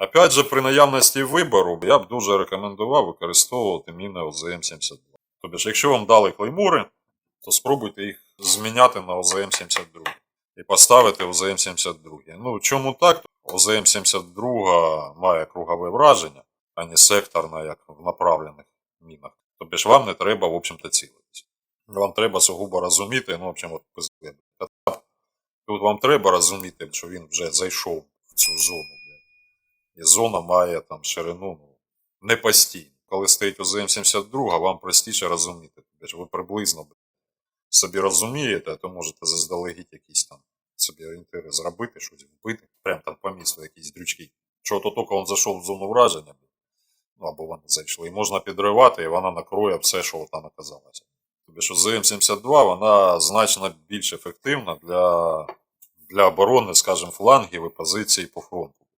Опять же, при наявності вибору я б дуже рекомендував використовувати міни ОЗМ-72. Тобто, якщо вам дали клеймури, то спробуйте їх зміняти на ОЗМ-72 і поставити ОЗМ-72. Ну, чому так? ОЗМ-72 має кругове враження, а не секторне, як в направлених мінах. Тобто ж вам не треба, в общем-то, цілитися. Вам треба сугубо розуміти, ну, в общем, от. Тут вам треба розуміти, що він вже зайшов в цю зону. І зона має там ширину ну, не постійно. Коли стоїть ОЗМ-72, вам простіше розуміти. Тобто ви приблизно собі розумієте, то можете заздалегідь якісь там собі орієнтири зробити, щось вбити, прям там по місту якісь дрючки. Що то тільки він зайшов в зону враження, ну або вони зайшли, і можна підривати, і вона накроє все, що там оказалося. Тобто, що ЗМ-72 вона значно більш ефективна для, для оборони, скажімо, флангів і позицій по фронту.